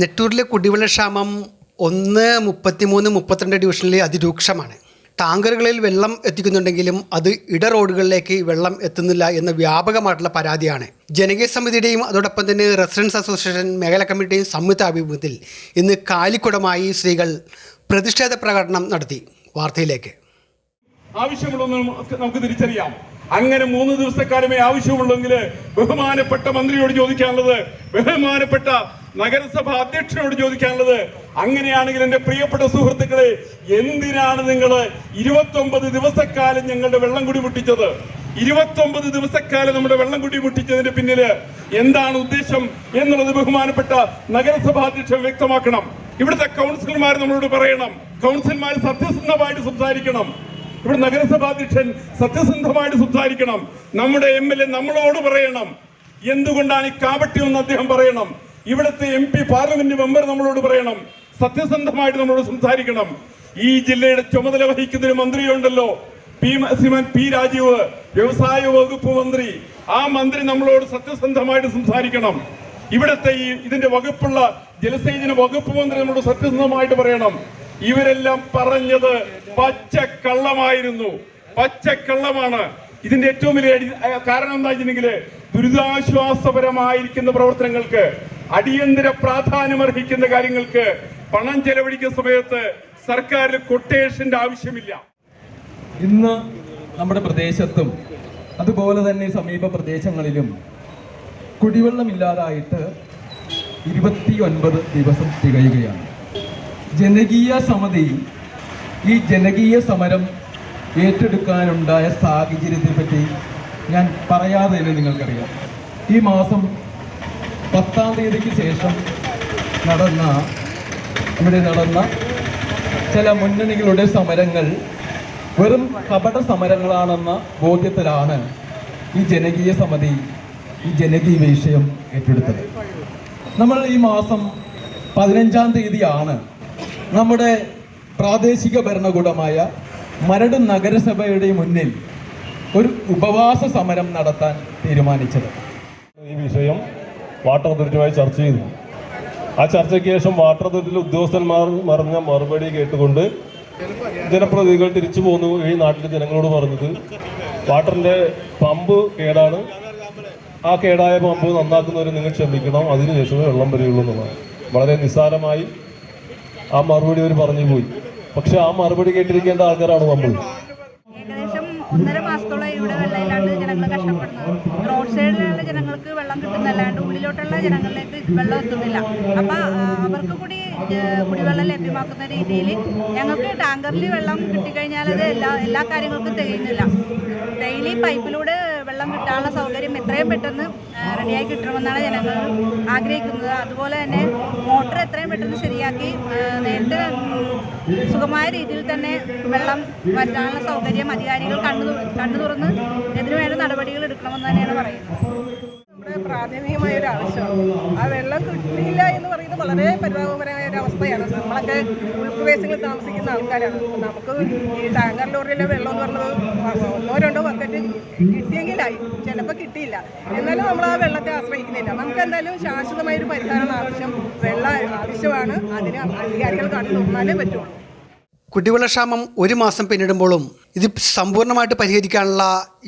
നെട്ടൂരിലെ കുടിവെള്ളക്ഷാമം ഒന്ന് മുപ്പത്തിമൂന്ന് മുപ്പത്തിരണ്ട് ഡിവിഷനിൽ അതിരൂക്ഷമാണ്. ടാങ്കറുകളിൽ വെള്ളം എത്തിക്കുന്നുണ്ടെങ്കിലും അത് ഇട റോഡുകളിലേക്ക് വെള്ളം എത്തുന്നില്ല എന്ന വ്യാപകമായിട്ടുള്ള പരാതിയാണ്. ജനകീയ സമിതിയുടെയും അതോടൊപ്പം തന്നെ റെസിഡൻസ് അസോസിയേഷൻ മേഖലാ കമ്മിറ്റിയുടെയും സംയുക്ത ആഭിമുഖ്യത്തിൽ ഇന്ന് കാലിക്കുടമായി സ്ത്രീകൾ പ്രതിഷേധ പ്രകടനം നടത്തി. വാർത്തയിലേക്ക്. ആവശ്യമുള്ളതെന്ന് നമുക്ക് നമുക്ക് തിരിച്ചറിയാം. അങ്ങനെ മൂന്ന് ദിവസക്കാലമേ ആവശ്യമുള്ളെങ്കിൽ ബഹുമാനപ്പെട്ട മന്ത്രിയോട് ചോദിക്കാനുള്ളത് ബഹുമാനപ്പെട്ട നഗരസഭ അധ്യക്ഷനോട് ചോദിക്കാനുള്ളത് അങ്ങനെയാണെങ്കിൽ എന്റെ പ്രിയപ്പെട്ട സുഹൃത്തുക്കളെ എന്തിനാണ് നിങ്ങൾ ഇരുപത്തൊമ്പത് ദിവസക്കാലം ഞങ്ങളുടെ വെള്ളം കുടി മുട്ടിച്ചത്? ഇരുപത്തൊമ്പത് ദിവസക്കാലം നമ്മുടെ വെള്ളം കുടി മുട്ടിച്ചതിന്റെ പിന്നിൽ എന്താണ് ഉദ്ദേശം എന്നുള്ളത് ബഹുമാനപ്പെട്ട നഗരസഭാ അധ്യക്ഷൻ വ്യക്തമാക്കണം. ഇവിടുത്തെ കൗൺസിലർമാർ നമ്മളോട് പറയണം. കൗൺസിലർമാർ സത്യസന്ധമായിട്ട് സംസാരിക്കണം. ഇവിടെ നഗരസഭാധ്യക്ഷൻ സത്യസന്ധമായിട്ട് സംസാരിക്കണം. നമ്മുടെ എം എൽ എ നമ്മളോട് പറയണം. എന്തുകൊണ്ടാണ് ഈ കാപട്യം എന്ന് അദ്ദേഹം പറയണം? ഇവിടുത്തെ എം പി പാർലമെന്റ് മെമ്പർ നമ്മളോട് പറയണം. സത്യസന്ധമായിട്ട് നമ്മളോട് സംസാരിക്കണം. ഈ ജില്ലയുടെ ചുമതല വഹിക്കുന്ന ഒരു മന്ത്രിയുണ്ടല്ലോ. പി സിമൻ പി രാജീവ് വ്യവസായ വകുപ്പ് മന്ത്രി. ആ മന്ത്രി നമ്മളോട് സത്യസന്ധമായിട്ട് സംസാരിക്കണം. ഇവിടുത്തെ ഈ ഇതിന്റെ വകുപ്പുള്ള ജലസേചന വകുപ്പ് മന്ത്രി നമ്മളോട് സത്യസന്ധമായിട്ട് പറയണം. ഇവരെല്ലാം പറഞ്ഞത് പച്ചക്കള്ളമായിരുന്നു. പച്ചക്കള്ളമാണ്. ഇതിന്റെ ഏറ്റവും വലിയ കാരണം എന്താ വെച്ചിട്ടുണ്ടെങ്കിൽ ദുരിതാശ്വാസപരമായിരിക്കുന്ന പ്രവർത്തനങ്ങൾക്ക് അടിയന്തര പ്രാധാന്യം അർഹിക്കുന്ന കാര്യങ്ങൾക്ക് പണം ചെലവഴിക്കുന്ന സമയത്ത് സർക്കാരിൽ കൊട്ടേഷന്റെ ആവശ്യമില്ല. ഇന്ന് നമ്മുടെ പ്രദേശത്തും അതുപോലെ തന്നെ സമീപ പ്രദേശങ്ങളിലും കുടിവെള്ളമില്ലാതായിട്ട് ഇരുപത്തി ഒൻപത് ദിവസം തികയുകയാണ്. ജനകീയ സമിതി ഈ ജനകീയ സമരം ഏറ്റെടുക്കാനുണ്ടായ സാഹചര്യത്തെ പറ്റി ഞാൻ പറയാതെ തന്നെ നിങ്ങൾക്കറിയാം. ഈ മാസം പത്താം തീയതിക്ക് ശേഷം നടന്ന ഇവിടെ നടന്ന ചില മുന്നണികളുടെ സമരങ്ങൾ വെറും കപട സമരങ്ങളാണെന്ന ബോധ്യത്തിലാണ് ഈ ജനകീയ സമിതി ഈ ജനകീയ വിഷയം ഏറ്റെടുത്തത്. നമ്മൾ ഈ മാസം പതിനഞ്ചാം തീയതിയാണ് നമ്മുടെ പ്രാദേശിക ഭരണകൂടമായ മരട് നഗരസഭയുടെ മുന്നിൽ ഒരു ഉപവാസ സമരം നടത്താൻ തീരുമാനിച്ചത്. ഈ വിഷയം വാട്ടർ അതോറിറ്റിയുമായി ചർച്ച ചെയ്യുന്നു ആ ചർച്ചയ്ക്ക് ശേഷം വാട്ടർ അതോറിറ്റിയിലെ ഉദ്യോഗസ്ഥന്മാർ പറഞ്ഞ മറുപടി കേട്ടുകൊണ്ട് ജനപ്രതിനിധികൾ തിരിച്ചു പോന്നു ഈ നാട്ടിലെ ജനങ്ങളോട് പറഞ്ഞത്. വാട്ടറിന്റെ പമ്പ് കേടാണ്. ആ കേടായ പമ്പ് നന്നാക്കുന്നവരെ നിങ്ങൾ ക്ഷമിക്കണം. അതിനുശേഷമേ വെള്ളം വരികയുള്ളൂ എന്നുള്ളതാണ് വളരെ നിസ്സാരമായി ആ മറുപടി അവർ പറഞ്ഞു പോയി. പക്ഷെ ആ മറുപടി കേട്ടിരിക്കേണ്ട ആൾക്കാരാണ് നമ്മൾ. ഏകദേശം ഒന്നര മാസത്തോളം ഇവിടെ വെള്ളമില്ലാണ്ട് ജനങ്ങൾ കഷ്ടപ്പെടുന്നത്. റോഡ് സൈഡിലുള്ള ജനങ്ങൾക്ക് വെള്ളം കിട്ടുന്നല്ലാണ്ട് ഉള്ളിലോട്ടുള്ള ജനങ്ങളിലേക്ക് വെള്ളം എത്തുന്നില്ല. അപ്പൊ ആ, അവർക്ക് കൂടി കുടിവെള്ളം ലഭ്യമാക്കുന്ന രീതിയിൽ ഞങ്ങൾക്ക് ടാങ്കറിൽ വെള്ളം കിട്ടിക്കഴിഞ്ഞാൽ അത് എല്ലാ എല്ലാ കാര്യങ്ങൾക്കും തികയുന്നില്ല. ഡെയിലി പൈപ്പിലൂടെ വെള്ളം കിട്ടാനുള്ള സൗകര്യം എത്രയും പെട്ടെന്ന് റെഡിയായി കിട്ടണമെന്നാണ് ജനങ്ങൾ ആഗ്രഹിക്കുന്നത്. അതുപോലെ തന്നെ മോട്ടർ എത്രയും പെട്ടെന്ന് ശരിയാക്കി ആ, സുഖമായ രീതിയിൽ തന്നെ വെള്ളം വറ്റാനുള്ള സൗകര്യം അധികാരികൾ കണ്ടു കണ്ടു തുറന്ന് ഇതിനു വേണ്ട നടപടികൾ എടുക്കണമെന്ന് തന്നെയാണ് പറയുന്നത്. പ്രാഥമികമായ ഒരു ആവശ്യമാണ് ആ വെള്ളം കിട്ടിയില്ല എന്ന് പറയുന്നത് വളരെ പരിതാപകരമായ ഒരു അവസ്ഥയാണ്. നമ്മളൊക്കെ ഉൾപ്രദേശങ്ങളിൽ താമസിക്കുന്ന ആൾക്കാരാണ്. നമുക്ക് ഈ ടാങ്കർ ലോറിയിലെ വെള്ളം എന്ന് പറഞ്ഞത് ഒന്നോ രണ്ടോ ബക്കറ്റ് കിട്ടിയെങ്കിലായി. ചിലപ്പോൾ കിട്ടിയില്ല. എന്നാലും നമ്മൾ ആ വെള്ളത്തെ ആശ്രയിക്കുന്നില്ല. നമുക്ക് എന്തായാലും ശാശ്വതമായ ഒരു പരിഹാരമാണ് ആവശ്യം വെള്ളം ആവശ്യമാണ്. അതിന് അധികാരികൾ കണ്ടു തുറന്നാലേ പറ്റുള്ളൂ. കുടിവെള്ളക്ഷാമം ഒരു മാസം പിന്നിടുമ്പോഴും ഇത് സമ്പൂർണമായിട്ട് പരിഹരിക്കാനുള്ള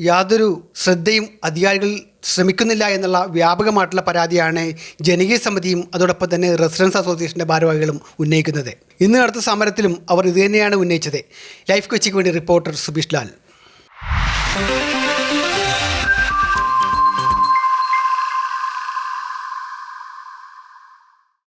യാതൊരു ശ്രദ്ധയും അധികാരികൾ ശ്രമിക്കുന്നില്ല എന്നുള്ള വ്യാപകമായിട്ടുള്ള പരാതിയാണ് ജനകീയ സമിതിയും അതോടൊപ്പം തന്നെ റെസിഡൻസ് അസോസിയേഷന്റെ ഭാരവാഹികളും ഉന്നയിക്കുന്നത്. ഇന്ന് നടത്ത സമരത്തിലും അവർ ഇതുതന്നെയാണ് ഉന്നയിച്ചത്. ലൈഫ് കൊച്ചിക്ക് വേണ്ടി റിപ്പോർട്ടർ സുബീഷ് ലാൽ.